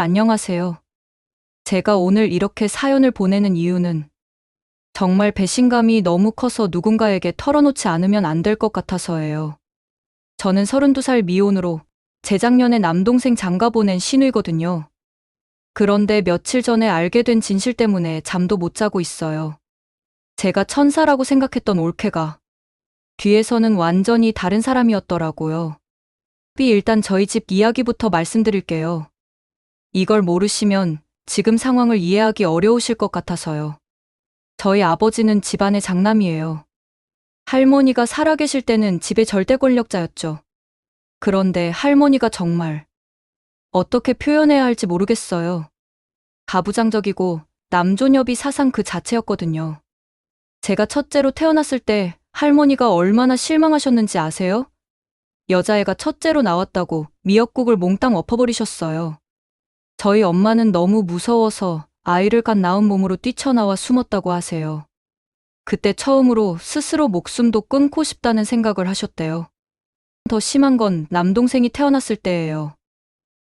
안녕하세요. 제가 오늘 이렇게 사연을 보내는 이유는 정말 배신감이 너무 커서 누군가에게 털어놓지 않으면 안 될 것 같아서예요. 저는 32살 미혼으로 재작년에 남동생 장가 보낸 신우이거든요. 그런데 며칠 전에 알게 된 진실 때문에 잠도 못 자고 있어요. 제가 천사라고 생각했던 올케가 뒤에서는 완전히 다른 사람이었더라고요. 삐 일단 저희 집 이야기부터 말씀드릴게요. 이걸 모르시면 지금 상황을 이해하기 어려우실 것 같아서요. 저희 아버지는 집안의 장남이에요. 할머니가 살아계실 때는 집의 절대 권력자였죠. 그런데 할머니가 정말 어떻게 표현해야 할지 모르겠어요. 가부장적이고 남존여비 사상 그 자체였거든요. 제가 첫째로 태어났을 때 할머니가 얼마나 실망하셨는지 아세요? 여자애가 첫째로 나왔다고 미역국을 몽땅 엎어버리셨어요. 저희 엄마는 너무 무서워서 아이를 갓 낳은 몸으로 뛰쳐나와 숨었다고 하세요. 그때 처음으로 스스로 목숨도 끊고 싶다는 생각을 하셨대요. 더 심한 건 남동생이 태어났을 때예요.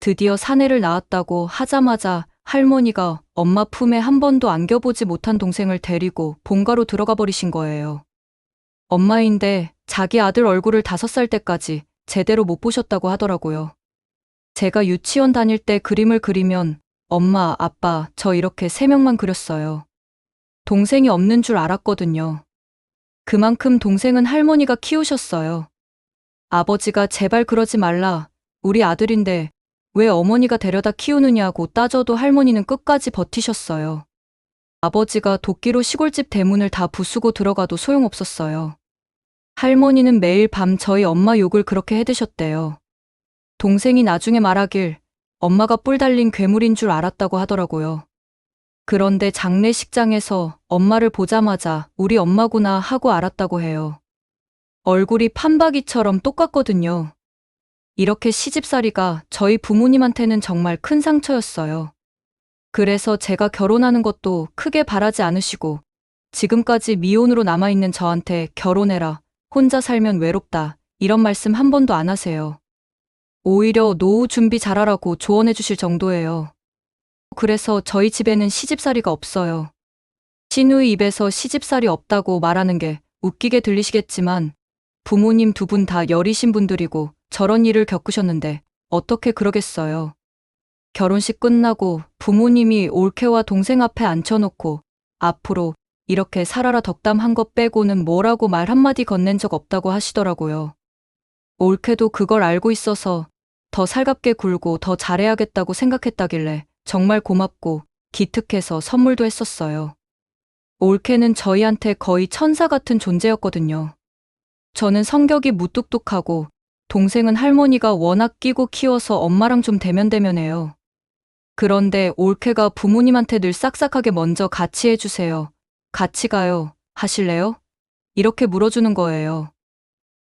드디어 사내를 낳았다고 하자마자 할머니가 엄마 품에 한 번도 안겨보지 못한 동생을 데리고 본가로 들어가 버리신 거예요. 엄마인데 자기 아들 얼굴을 다섯 살 때까지 제대로 못 보셨다고 하더라고요. 제가 유치원 다닐 때 그림을 그리면 엄마, 아빠, 저 이렇게 세 명만 그렸어요. 동생이 없는 줄 알았거든요. 그만큼 동생은 할머니가 키우셨어요. 아버지가 제발 그러지 말라. 우리 아들인데 왜 어머니가 데려다 키우느냐고 따져도 할머니는 끝까지 버티셨어요. 아버지가 도끼로 시골집 대문을 다 부수고 들어가도 소용없었어요. 할머니는 매일 밤 저희 엄마 욕을 그렇게 해드셨대요. 동생이 나중에 말하길 엄마가 뿔 달린 괴물인 줄 알았다고 하더라고요. 그런데 장례식장에서 엄마를 보자마자 우리 엄마구나 하고 알았다고 해요. 얼굴이 판박이처럼 똑같거든요. 이렇게 시집살이가 저희 부모님한테는 정말 큰 상처였어요. 그래서 제가 결혼하는 것도 크게 바라지 않으시고 지금까지 미혼으로 남아있는 저한테 결혼해라, 혼자 살면 외롭다, 이런 말씀 한 번도 안 하세요. 오히려 노후 준비 잘하라고 조언해 주실 정도예요. 그래서 저희 집에는 시집살이가 없어요. 신우의 입에서 시집살이 없다고 말하는 게 웃기게 들리시겠지만 부모님 두 분 다 여리신 분들이고 저런 일을 겪으셨는데 어떻게 그러겠어요. 결혼식 끝나고 부모님이 올케와 동생 앞에 앉혀놓고 앞으로 이렇게 살아라 덕담한 것 빼고는 뭐라고 말 한마디 건넨 적 없다고 하시더라고요. 올케도 그걸 알고 있어서 더 살갑게 굴고 더 잘해야겠다고 생각했다길래 정말 고맙고 기특해서 선물도 했었어요. 올케는 저희한테 거의 천사 같은 존재였거든요. 저는 성격이 무뚝뚝하고 동생은 할머니가 워낙 끼고 키워서 엄마랑 좀 대면대면해요. 그런데 올케가 부모님한테 늘 싹싹하게 먼저 같이 해주세요. 같이 가요. 하실래요? 이렇게 물어주는 거예요.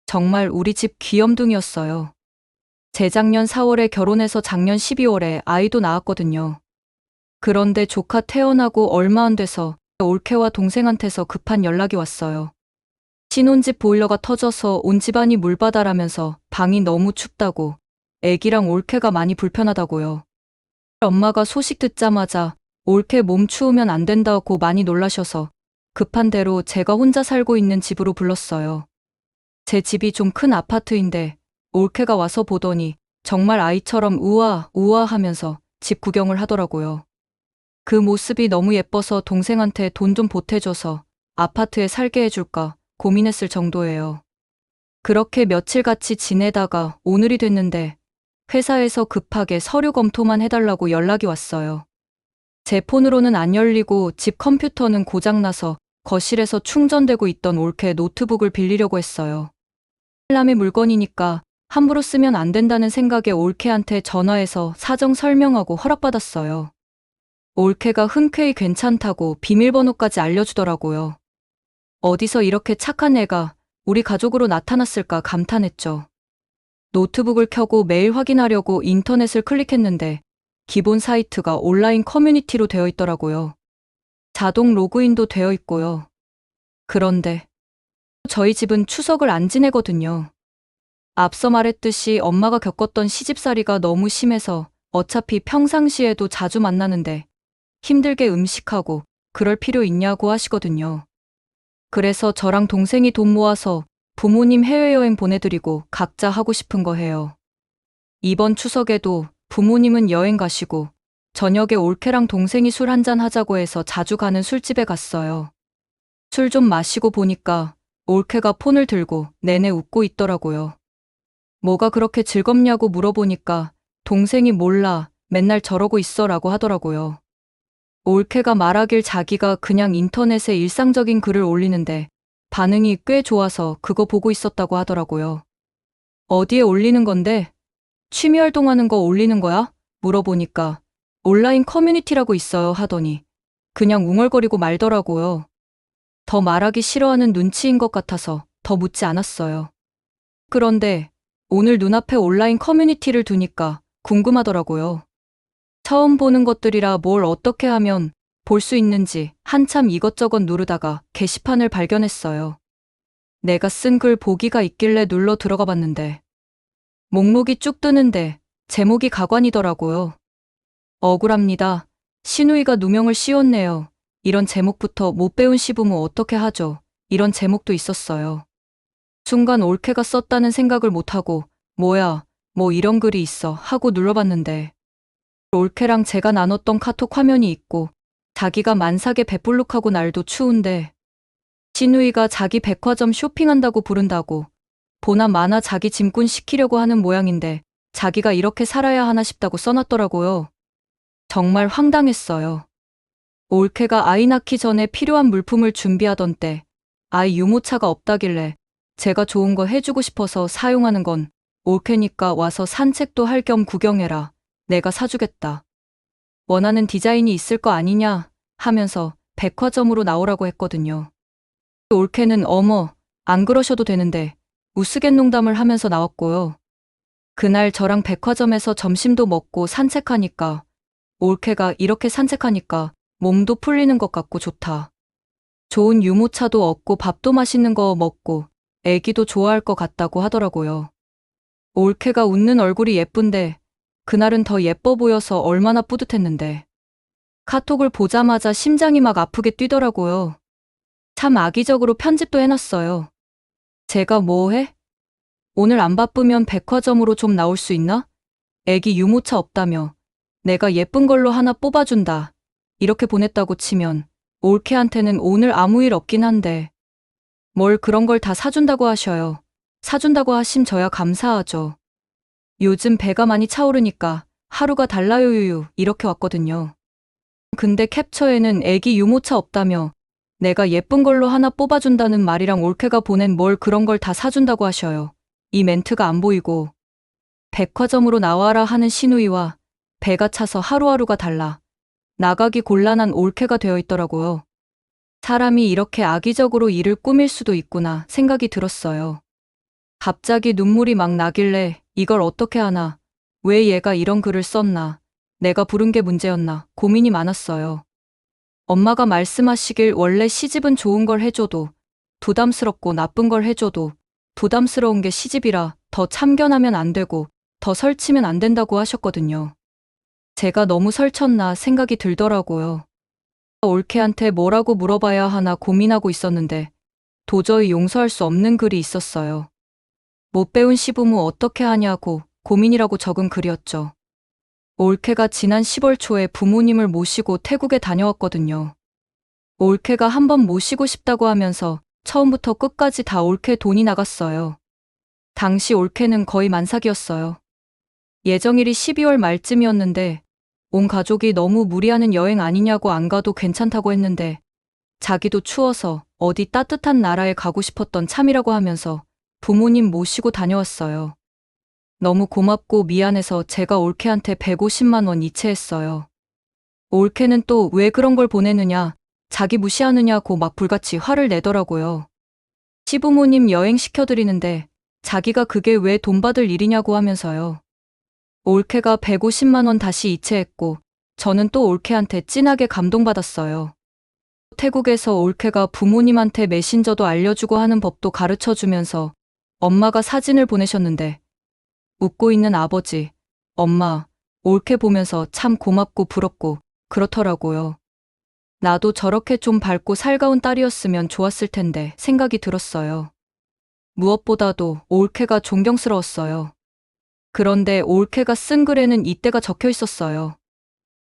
정말 우리 집 귀염둥이였어요. 재작년 4월에 결혼해서 작년 12월에 아이도 낳았거든요. 그런데 조카 태어나고 얼마 안 돼서 올케와 동생한테서 급한 연락이 왔어요. 신혼집 보일러가 터져서 온 집안이 물바다라면서 방이 너무 춥다고 애기랑 올케가 많이 불편하다고요. 엄마가 소식 듣자마자 올케 몸 추우면 안 된다고 많이 놀라셔서 급한 대로 제가 혼자 살고 있는 집으로 불렀어요. 제 집이 좀 큰 아파트인데 올케가 와서 보더니 정말 아이처럼 우아, 우아 하면서 집 구경을 하더라고요. 그 모습이 너무 예뻐서 동생한테 돈 좀 보태줘서 아파트에 살게 해줄까 고민했을 정도예요. 그렇게 며칠 같이 지내다가 오늘이 됐는데 회사에서 급하게 서류 검토만 해달라고 연락이 왔어요. 제 폰으로는 안 열리고 집 컴퓨터는 고장나서 거실에서 충전되고 있던 올케 노트북을 빌리려고 했어요. 남의 물건이니까 함부로 쓰면 안 된다는 생각에 올케한테 전화해서 사정 설명하고 허락받았어요. 올케가 흔쾌히 괜찮다고 비밀번호까지 알려주더라고요. 어디서 이렇게 착한 애가 우리 가족으로 나타났을까 감탄했죠. 노트북을 켜고 메일 확인하려고 인터넷을 클릭했는데 기본 사이트가 온라인 커뮤니티로 되어 있더라고요. 자동 로그인도 되어 있고요. 그런데 저희 집은 추석을 안 지내거든요. 앞서 말했듯이 엄마가 겪었던 시집살이가 너무 심해서 어차피 평상시에도 자주 만나는데 힘들게 음식하고 그럴 필요 있냐고 하시거든요. 그래서 저랑 동생이 돈 모아서 부모님 해외여행 보내드리고 각자 하고 싶은 거 해요. 이번 추석에도 부모님은 여행 가시고 저녁에 올케랑 동생이 술 한잔 하자고 해서 자주 가는 술집에 갔어요. 술 좀 마시고 보니까 올케가 폰을 들고 내내 웃고 있더라고요. 뭐가 그렇게 즐겁냐고 물어보니까 동생이 몰라 맨날 저러고 있어 라고 하더라고요. 올케가 말하길 자기가 그냥 인터넷에 일상적인 글을 올리는데 반응이 꽤 좋아서 그거 보고 있었다고 하더라고요. 어디에 올리는 건데? 취미 활동하는 거 올리는 거야? 물어보니까 온라인 커뮤니티라고 있어요 하더니 그냥 웅얼거리고 말더라고요. 더 말하기 싫어하는 눈치인 것 같아서 더 묻지 않았어요. 그런데 오늘 눈앞에 온라인 커뮤니티를 두니까 궁금하더라고요. 처음 보는 것들이라 뭘 어떻게 하면 볼 수 있는지 한참 이것저것 누르다가 게시판을 발견했어요. 내가 쓴 글 보기가 있길래 눌러 들어가 봤는데 목록이 쭉 뜨는데 제목이 가관이더라고요. 억울합니다. 신우이가 누명을 씌웠네요. 이런 제목부터 못 배운 시부모 어떻게 하죠? 이런 제목도 있었어요. 순간 올케가 썼다는 생각을 못하고 뭐야, 뭐 이런 글이 있어 하고 눌러봤는데 올케랑 제가 나눴던 카톡 화면이 있고 자기가 만삭에 배불룩하고 날도 추운데 신우이가 자기 백화점 쇼핑한다고 부른다고 보나 마나 자기 짐꾼 시키려고 하는 모양인데 자기가 이렇게 살아야 하나 싶다고 써놨더라고요. 정말 황당했어요. 올케가 아이 낳기 전에 필요한 물품을 준비하던 때 아이 유모차가 없다길래 제가 좋은 거 해주고 싶어서 사용하는 건 올케니까 와서 산책도 할 겸 구경해라. 내가 사주겠다. 원하는 디자인이 있을 거 아니냐 하면서 백화점으로 나오라고 했거든요. 올케는 어머, 안 그러셔도 되는데 우스갯 농담을 하면서 나왔고요. 그날 저랑 백화점에서 점심도 먹고 산책하니까 올케가 이렇게 산책하니까 몸도 풀리는 것 같고 좋다. 좋은 유모차도 얻고 밥도 맛있는 거 먹고 애기도 좋아할 것 같다고 하더라고요. 올케가 웃는 얼굴이 예쁜데 그날은 더 예뻐 보여서 얼마나 뿌듯했는데. 카톡을 보자마자 심장이 막 아프게 뛰더라고요. 참 악의적으로 편집도 해놨어요. 제가 뭐 해? 오늘 안 바쁘면 백화점으로 좀 나올 수 있나? 애기 유모차 없다며. 내가 예쁜 걸로 하나 뽑아준다. 이렇게 보냈다고 치면 올케한테는 오늘 아무 일 없긴 한데 뭘 그런 걸 다 사준다고 하셔요. 사준다고 하심 저야 감사하죠. 요즘 배가 많이 차오르니까 하루가 달라요 유유 이렇게 왔거든요. 근데 캡처에는 애기 유모차 없다며 내가 예쁜 걸로 하나 뽑아준다는 말이랑 올케가 보낸 뭘 그런 걸 다 사준다고 하셔요. 이 멘트가 안 보이고 백화점으로 나와라 하는 신우이와 배가 차서 하루하루가 달라 나가기 곤란한 올케가 되어 있더라고요. 사람이 이렇게 악의적으로 일을 꾸밀 수도 있구나 생각이 들었어요. 갑자기 눈물이 막 나길래 이걸 어떻게 하나, 왜 얘가 이런 글을 썼나, 내가 부른 게 문제였나 고민이 많았어요. 엄마가 말씀하시길 원래 시집은 좋은 걸 해줘도 부담스럽고 나쁜 걸 해줘도 부담스러운 게 시집이라 더 참견하면 안 되고 더 설치면 안 된다고 하셨거든요. 제가 너무 설쳤나 생각이 들더라고요. 올케한테 뭐라고 물어봐야 하나 고민하고 있었는데 도저히 용서할 수 없는 글이 있었어요. 못 배운 시부모 어떻게 하냐고 고민이라고 적은 글이었죠. 올케가 지난 10월 초에 부모님을 모시고 태국에 다녀왔거든요. 올케가 한번 모시고 싶다고 하면서 처음부터 끝까지 다 올케 돈이 나갔어요. 당시 올케는 거의 만삭이었어요. 예정일이 12월 말쯤이었는데 온 가족이 너무 무리하는 여행 아니냐고 안 가도 괜찮다고 했는데 자기도 추워서 어디 따뜻한 나라에 가고 싶었던 참이라고 하면서 부모님 모시고 다녀왔어요. 너무 고맙고 미안해서 제가 올케한테 150만 원 이체했어요. 올케는 또 왜 그런 걸 보내느냐, 자기 무시하느냐고 막 불같이 화를 내더라고요. 시부모님 여행 시켜드리는데 자기가 그게 왜 돈 받을 일이냐고 하면서요. 올케가 150만 원 다시 이체했고 저는 또 올케한테 찐하게 감동받았어요. 태국에서 올케가 부모님한테 메신저도 알려주고 하는 법도 가르쳐 주면서 엄마가 사진을 보내셨는데 웃고 있는 아버지, 엄마, 올케 보면서 참 고맙고 부럽고 그렇더라고요. 나도 저렇게 좀 밝고 살가운 딸이었으면 좋았을 텐데 생각이 들었어요. 무엇보다도 올케가 존경스러웠어요. 그런데 올케가 쓴 글에는 이때가 적혀 있었어요.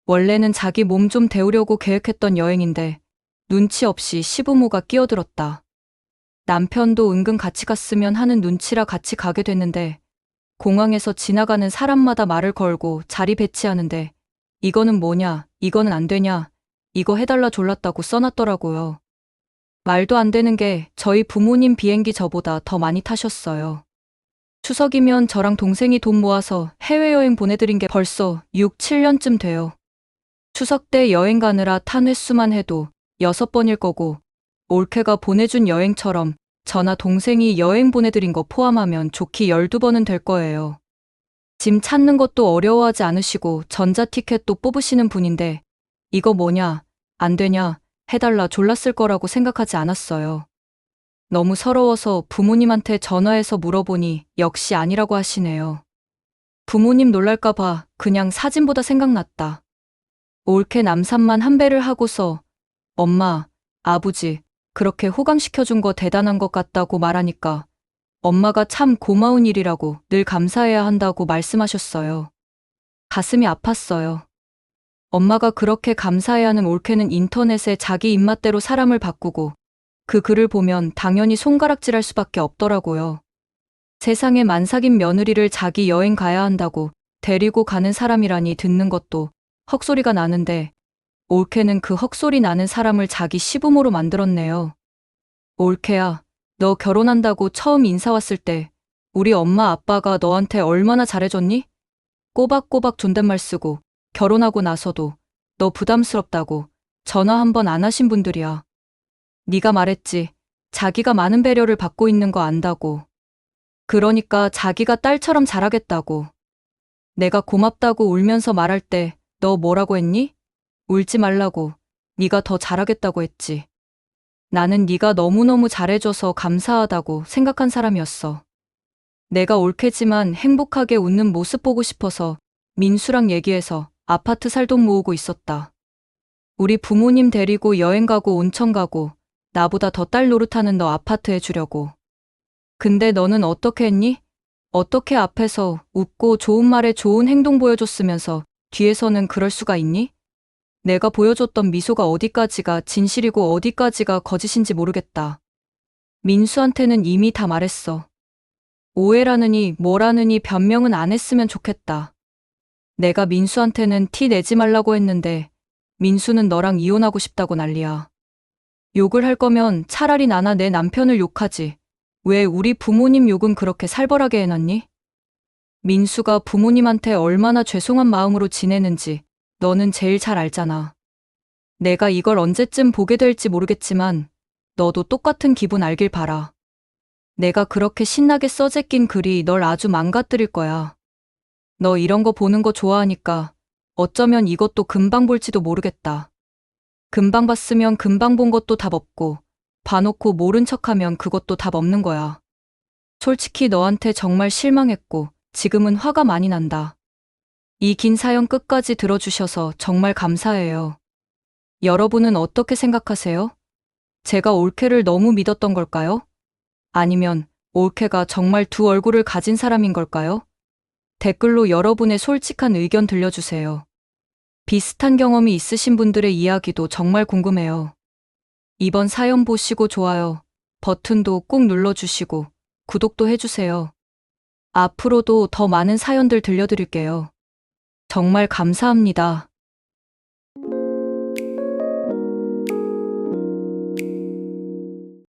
원래는 자기 몸 좀 데우려고 계획했던 여행인데 눈치 없이 시부모가 끼어들었다. 남편도 은근 같이 갔으면 하는 눈치라 같이 가게 됐는데 공항에서 지나가는 사람마다 말을 걸고 자리 배치하는데 이거는 뭐냐, 이거는 안 되냐, 이거 해달라 졸랐다고 써놨더라고요. 말도 안 되는 게 저희 부모님 비행기 저보다 더 많이 타셨어요. 추석이면 저랑 동생이 돈 모아서 해외여행 보내드린 게 벌써 6, 7년쯤 돼요. 추석 때 여행 가느라 탄 횟수만 해도 6번일 거고, 올케가 보내준 여행처럼 저나 동생이 여행 보내드린 거 포함하면 좋기 12번은 될 거예요. 짐 찾는 것도 어려워하지 않으시고 전자티켓도 뽑으시는 분인데, 이거 뭐냐, 안 되냐, 해달라 졸랐을 거라고 생각하지 않았어요. 너무 서러워서 부모님한테 전화해서 물어보니 역시 아니라고 하시네요. 부모님 놀랄까봐 그냥 사진보다 생각났다. 올케 남산만 한 배를 하고서 엄마, 아버지, 그렇게 호강시켜준 거 대단한 것 같다고 말하니까 엄마가 참 고마운 일이라고 늘 감사해야 한다고 말씀하셨어요. 가슴이 아팠어요. 엄마가 그렇게 감사해야 하는 올케는 인터넷에 자기 입맛대로 사람을 바꾸고 그 글을 보면 당연히 손가락질할 수밖에 없더라고요. 세상에 만삭인 며느리를 자기 여행 가야 한다고 데리고 가는 사람이라니 듣는 것도 헉소리가 나는데 올케는 그 헉소리 나는 사람을 자기 시부모로 만들었네요. 올케야, 너 결혼한다고 처음 인사 왔을 때 우리 엄마 아빠가 너한테 얼마나 잘해줬니? 꼬박꼬박 존댓말 쓰고 결혼하고 나서도 너 부담스럽다고 전화 한 번 안 하신 분들이야. 네가 말했지. 자기가 많은 배려를 받고 있는 거 안다고. 그러니까 자기가 딸처럼 잘하겠다고. 내가 고맙다고 울면서 말할 때 너 뭐라고 했니? 울지 말라고. 네가 더 잘하겠다고 했지. 나는 네가 너무너무 잘해줘서 감사하다고 생각한 사람이었어. 내가 올케지만 행복하게 웃는 모습 보고 싶어서 민수랑 얘기해서 아파트 살 돈 모으고 있었다. 우리 부모님 데리고 여행 가고 온천 가고 나보다 더 딸 노릇하는 너 아파트 해주려고. 근데 너는 어떻게 했니? 어떻게 앞에서 웃고 좋은 말에 좋은 행동 보여줬으면서 뒤에서는 그럴 수가 있니? 내가 보여줬던 미소가 어디까지가 진실이고 어디까지가 거짓인지 모르겠다. 민수한테는 이미 다 말했어. 오해라느니 뭐라느니 변명은 안 했으면 좋겠다. 내가 민수한테는 티 내지 말라고 했는데 민수는 너랑 이혼하고 싶다고 난리야. 욕을 할 거면 차라리 나나 내 남편을 욕하지. 왜 우리 부모님 욕은 그렇게 살벌하게 해놨니? 민수가 부모님한테 얼마나 죄송한 마음으로 지내는지 너는 제일 잘 알잖아. 내가 이걸 언제쯤 보게 될지 모르겠지만 너도 똑같은 기분 알길 바라. 내가 그렇게 신나게 써제낀 글이 널 아주 망가뜨릴 거야. 너 이런 거 보는 거 좋아하니까 어쩌면 이것도 금방 볼지도 모르겠다. 금방 봤으면 금방 본 것도 답 없고 봐놓고 모른 척하면 그것도 답 없는 거야. 솔직히 너한테 정말 실망했고 지금은 화가 많이 난다. 이 긴 사연 끝까지 들어주셔서 정말 감사해요. 여러분은 어떻게 생각하세요? 제가 올케를 너무 믿었던 걸까요? 아니면 올케가 정말 두 얼굴을 가진 사람인 걸까요? 댓글로 여러분의 솔직한 의견 들려주세요. 비슷한 경험이 있으신 분들의 이야기도 정말 궁금해요. 이번 사연 보시고 좋아요 버튼도 꼭 눌러주시고 구독도 해주세요. 앞으로도 더 많은 사연들 들려드릴게요. 정말 감사합니다.